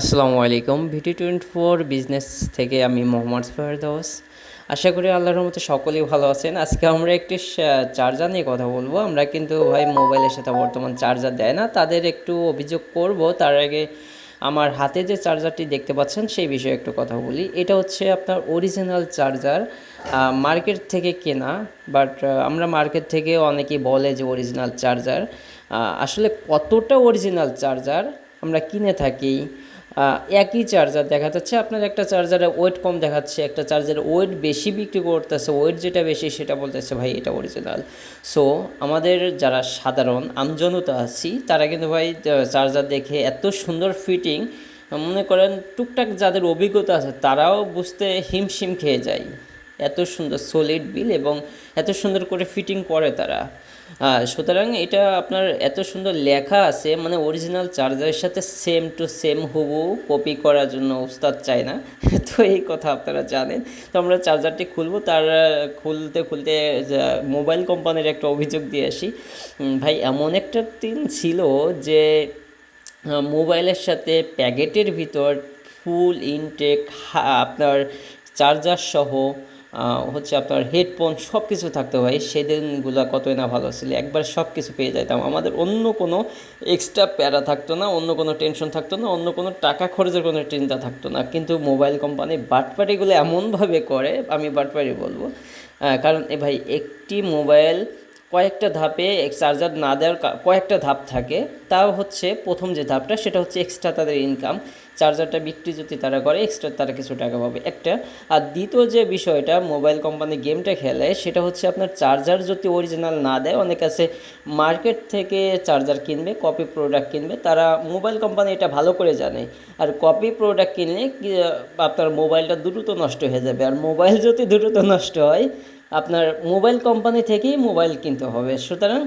আসসালামু আলাইকুম। ভিটি twenty four business থেকে আমি মোহাম্মদ ফাহার দাস আশা করি আল্লাহর মতো সকলেই ভালো আছেন। আজকে আমরা একটি চার্জার নিয়ে কথা বলব। আমরা কিন্তু ভাই মোবাইলের সাথে বর্তমান চার্জার দেয় না। তাদের একটু অভিযোগ করব। তার আগে আমার হাতে যে চার্জারটি দেখতে পাচ্ছেন, সেই বিষয়ে একটু কথা বলি। এটা হচ্ছে আপনার অরিজিনাল চার্জার মার্কেট থেকে কেনা। বাট আমরা মার্কেট থেকে অনেকেই বলে যে অরিজিনাল চার্জার আসলে কতটা অরিজিনাল চার্জার আমরা কিনে থাকি? একই চার্জার দেখা যাচ্ছে আপনার একটা চার্জারে ওয়েট কম দেখাচ্ছে, একটা চার্জারে ওয়েট বেশি বিক্রি করতেছে ওয়েট যেটা বেশি সেটা বলতেছে, ভাই, এটা অরিজিনাল সো আমাদের যারা সাধারণ আমজনতা আছি, তারা কিন্তু ভাই চার্জার দেখে এত সুন্দর ফিটিং মনে করেন টুকটাক যাদের অভিজ্ঞতা আছে, তারাও বুঝতে হিমশিম খেয়ে যায়। এত সুন্দর সলিড বিল এবং এত সুন্দর করে ফিটিং করে তারা। সুতরাং এটা আপনার এত সুন্দর লেখা আছে মানে অরিজিনাল চার্জারের সাথে সেম টু সেম হুবু কপি করার জন্য উস্তাদ চায় না। তো এই কথা আপনারা জানেন। তো আমরা চার্জারটি খুলবো, তার, খুলতে খুলতে মোবাইল কোম্পানির একটা অভিযোগ দিয়ে আসি। ভাই, এমন একটা দিন ছিল যে মোবাইলের সাথে প্যাকেটের ভিতর ফুল ইনটেক আপনার চার্জার সহ হচ্ছে আপনার হেডফোন সব কিছু থাকতো ভাই সেদিনগুলো কতই না ভালো ছিল, একবার সব কিছু পেয়ে যেতাম আমাদের অন্য কোনো এক্সট্রা প্যারা থাকতো না, অন্য কোনো টেনশন থাকতো না, অন্য কোনো টাকা খরচের কোনো চিন্তা থাকতো না। কিন্তু মোবাইল কোম্পানি বাটপাটিগুলো এমনভাবে করে, আমি বাটপাটি বলব কারণ এ ভাই একটি মোবাইল কয়েকটা ধাপে চার্জার না দেওয়ার কয়েকটা ধাপ থাকে। তাও হচ্ছে প্রথম যে ধাপটা, সেটা হচ্ছে এক্সট্রা তাদের ইনকাম চার্জারটা বিক্রি যদি তারা করে এক্সট্রা তারা কিছু টাকা পাবে। একটা, আর দ্বিতীয় যে বিষয়টা মোবাইল কোম্পানি গেমটা খেলে, সেটা হচ্ছে আপনার চার্জার যদি অরিজিনাল না দেয়, অনেক আছে মার্কেট থেকে চার্জার কিনবে কপি প্রোডাক্ট কিনবে, তারা মোবাইল কোম্পানি এটা ভালো করে জানে। আর কপি প্রোডাক্ট কিনলে আপনার মোবাইলটা দ্রুত নষ্ট হয়ে যাবে। আর মোবাইল যদি দ্রুত নষ্ট হয়, আপনার মোবাইল কোম্পানি থেকেই মোবাইল কিনতে হবে। সুতরাং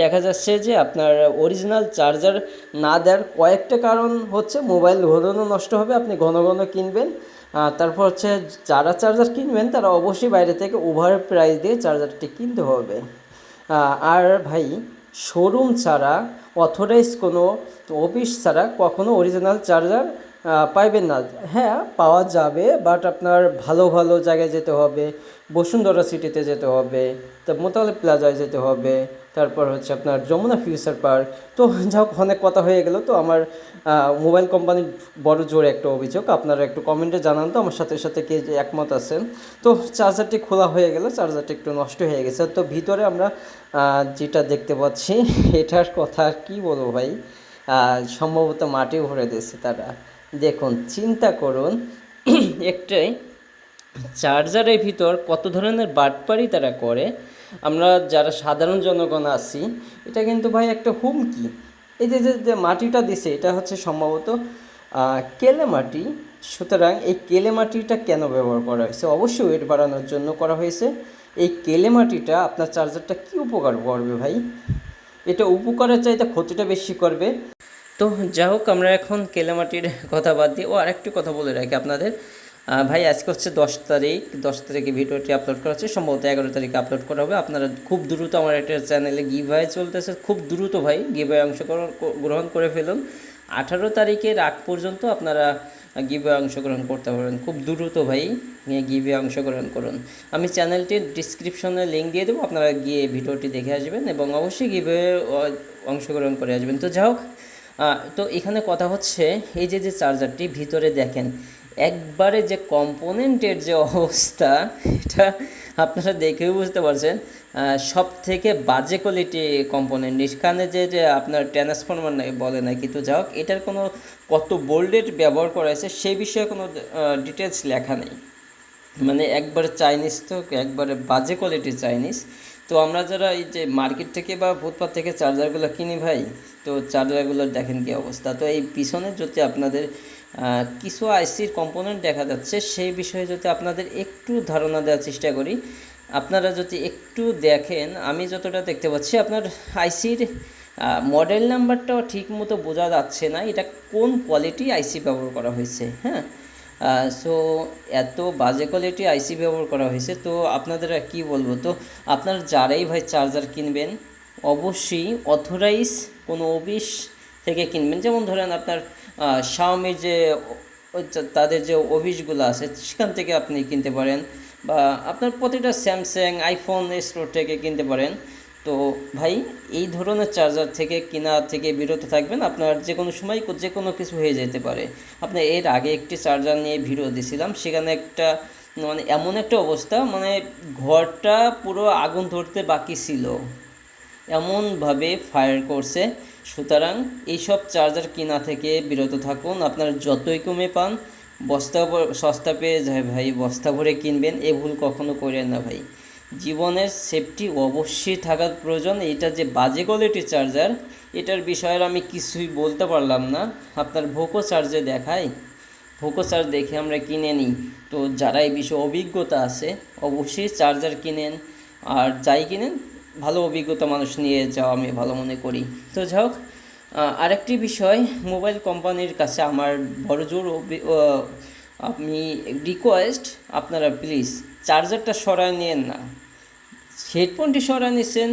দেখা যাচ্ছে যে আপনার অরিজিনাল চার্জার না দেওয়ার কয়েকটা কারণ হচ্ছে মোবাইল ঘন ঘন নষ্ট হবে, আপনি ঘন ঘন কিনবেন। তারপর হচ্ছে যারা চার্জার কিনবেন, তারা অবশ্যই বাইরে থেকে ওভার প্রাইস দিয়ে চার্জারটি কিনতে হবে। আর ভাই শোরুম ছাড়া অথরাইজ কোনো অফিস ছাড়া কখনো অরিজিনাল চার্জার পাইবেন না। হ্যাঁ পাওয়া যাবে বাট আপনার ভালো ভালো জায়গায় যেতে হবে, বসুন্ধরা সিটিতে যেতে হবে, তা মোতালে প্লাজায় যেতে হবে, তারপর হচ্ছে আপনার যমুনা ফিউচার পার্ক। তো যা হোক অনেক কথা হয়ে গেল, তো আমার মোবাইল কোম্পানির বড় জোরে একটা অভিযোগ, আপনারা একটু কমেন্টে জানান তো, আমার সাথে সাথে কে যে একমত আছেন। তো চার্জারটি খোলা হয়ে গেল, চার্জারটি একটু নষ্ট হয়ে গেছে, তো ভিতরে আমরা যেটা দেখতে পাচ্ছি, এটার কথা আর কি বলব ভাই সম্ভবত মাটি ভরে দিয়েছে তারা। দেখুন, চিন্তা করুন একটাই চার্জারের ভিতর কত ধরনের বাটপারি তারা করে। আমরা যারা সাধারণ জনগণ আছি, এটা কিন্তু ভাই একটা হুমকি। এই যে, যে- মাটিটা দিছে, এটা হচ্ছে সম্ভবত কেলে মাটি। সুতরাং এই কেলে মাটিটা কেন ব্যবহার করা হয়েছে? অবশ্যই ওয়েট বাড়ানোর জন্য করা হয়েছে। এই কেলে মাটিটা আপনার চার্জারটা কি উপকার করবে ভাই? এটা উপকারের চাইতে ক্ষতিটা বেশি করবে। তো যাই হোক আমরা এখন কেলামাটির কথা বাদ দিয়ে ও, আরেকটি কথা বলে রাখি আপনাদের। ভাই, আজকে হচ্ছে দশ তারিখ। দশ তারিখে ভিডিওটি আপলোড করা হচ্ছে। সম্ভবত এগারো তারিখে আপলোড করা হবে। আপনারা খুব দ্রুত আমার একটা চ্যানেলে গিভাই চলতেছে। খুব দ্রুত ভাই গিভাই অংশগ্রহণ গ্রহণ করে ফেলুন। আঠারো তারিখের আগ পর্যন্ত আপনারা গিভে অংশগ্রহণ করতে পারবেন খুব দ্রুত ভাই গিভে অংশগ্রহণ করুন। আমি চ্যানেলটির ডিসক্রিপশনে লিঙ্ক দিয়ে দেবো। আপনারা গিয়ে ভিডিওটি দেখে আসবেন এবং অবশ্যই গিভে অংশগ্রহণ করে আসবেন। তো যা হোক তো এখানে কথা হচ্ছে, এই যে যে চার্জারটি ভিতরে দেখেন, একবারে যে কম্পোনেন্টের যে অবস্থা, এটা আপনারা দেখেও বুঝতে পারছেন সব থেকে বাজে কোয়ালিটি কম্পোনেন্ট এখানে যে যে আপনার ট্রান্সফরমার নাই বলে না কিন্তু যা হোক, এটার কোনো কত বোল্ডেড ব্যবহার করা হয়েছে সেই বিষয়ে কোনো ডিটেলস লেখা নেই। মানে একবারে চাইনিজ তো, একবারে বাজে কোয়ালিটির চাইনিজ তো আমরা যারা এই যে মার্কেট থেকে বা ফুটপাথ থেকে চার্জারগুলো কিনি ভাই, তো চার্জারগুলোর দেখেন কি অবস্থা। তো এই পিছনে যদি আপনাদের কিছু আইসির কম্পোনেন্ট দেখা যাচ্ছে, সেই বিষয়ে যদি আপনাদের একটু ধারণা দেওয়ার চেষ্টা করি। আপনারা যদি একটু দেখেন, আমি যতটা দেখতে পাচ্ছি, আপনার আইসির মডেল নাম্বারটাও ঠিক মতো বোঝা যাচ্ছে না, এটা কোন কোয়ালিটি আইসি ব্যবহার করা হয়েছে হ্যাঁ? সো এত বাজে কোয়ালিটি আইসি ব্যবহার করা হয়েছে, তো আপনাদের কি বলব? তো আপনার যারাই ভাই চার্জার কিনবেন, অবশ্যই অথরাইজ কোনো অফিস থেকে কিনবেন। যেমন ধরেন আপনার শাওমির যে- তাদের যে অফিসগুলো আছে, সেখান থেকে আপনি কিনতে পারেন। বা আপনার প্রতিটা স্যামসাং আইফোন স্টোর থেকে কিনতে পারেন। তো ভাই, এই ধরনের চার্জার থেকে কেনা থেকে বিরত থাকবেন। আপনার যে কোনো সময় যে কোনো কিছু হয়ে যেতে পারে। আপনি এর আগে একটি চার্জার নিয়ে ভিডিও দিছিলাম। সেখানে একটা মানে এমন একটা অবস্থা মানে ঘরটা পুরো আগুন ধরতে বাকি ছিল। এমনভাবে ফায়ার করছে। সুতরাং এইসব চার্জার কেনা থেকে বিরত থাকুন। আপনার যতই কমে পান, বস্তা সস্তা পেয়ে যায় ভাই। বস্তা ভরে কিনবেন, এ ভুল কখনো করেন না ভাই। জীবনের সেফটি অবশ্যই থাকার প্রয়োজন। এটা যে বাজে কোয়ালিটির চার্জার এটার বিষয়ে আমি কিছুই বলতে পারলাম না। আপনার ভোকো চার্জে দেখায় ভোকো চার্জ দেখে আমরা কিনে নিই। তো যারা এই বিষয়ে অভিজ্ঞতা আছে, অবশ্যই চার্জার কিনেন। আর যাই কিনেন, ভালো অভিজ্ঞতা মানুষ নিয়ে যাওয়া আমি ভালো মনে করি। তো যাই হোক আরেকটি বিষয় মোবাইল কোম্পানির কাছে আমার বড় জোর আমি রিকোয়েস্ট আপনারা প্লিজ চার্জারটা সরায় নিয়েন না। হেডফোনটি সরায় নিচ্ছেন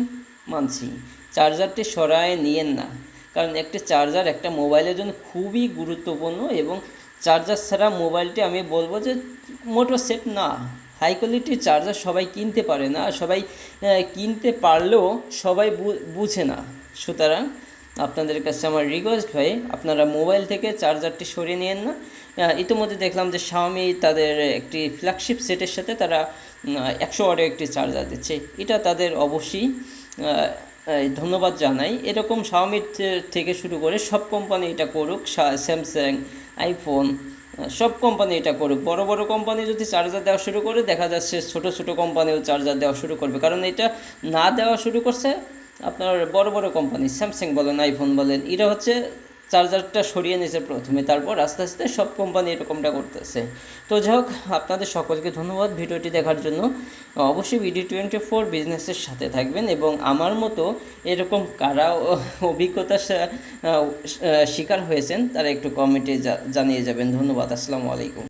মানছি চার্জারটি সরায় নিয়েন না। কারণ একটা চার্জার একটা মোবাইলের জন্য খুবই গুরুত্বপূর্ণ এবং চার্জার ছাড়া মোবাইলটি আমি বলব যে মোটো সেফ না। হাই কোয়ালিটির চার্জার সবাই কিনতে পারে না। সবাই কিনতে পারলেও সবাই বুঝে না। সুতরাং আপনাদের কাছে আমার রিকোয়েস্ট ভাই, আপনারা মোবাইল থেকে চার্জারটি সরিয়ে নিয়েন না। ইতিমধ্যে দেখলাম যে শাওমি তাদের একটি ফ্ল্যাগশিপ সেটের সাথে তারা একশো ওয়াটের একটি চার্জার দিচ্ছে। এটা তাদের অবশ্যই ধন্যবাদ জানাই। এরকম শাওমির থেকে শুরু করে সব কোম্পানি এটা করুক স্যামসাং আইফোন সব কোম্পানি এটা করুক। বড় বড় কোম্পানি যদি চার্জার দেওয়া শুরু করে, দেখা যাচ্ছে ছোট ছোট কোম্পানিও চার্জার দেওয়া শুরু করবে। কারণ এটা না দেওয়া শুরু করছে আপনার বড় বড় কোম্পানি স্যামসাং বলেন আইফোন বলেন এটা হচ্ছে চার্জারটা সরিয়ে নিয়েছে প্রথমে, তারপর আস্তে আস্তে সব কোম্পানি এরকমটা করতেছে। তো যাই হোক, আপনাদের সকলকে ধন্যবাদ ভিডিওটি দেখার জন্য। অবশ্যই ভিডি টোয়েন্টি ফোর বিজনেসের সাথে থাকবেন এবং আমার মতো এরকম কারা অভিজ্ঞতা অভিজ্ঞতার শিকার হয়েছেন, তারা একটু কমেন্টে জানিয়ে যাবেন। ধন্যবাদ, আসসালামু আলাইকুম।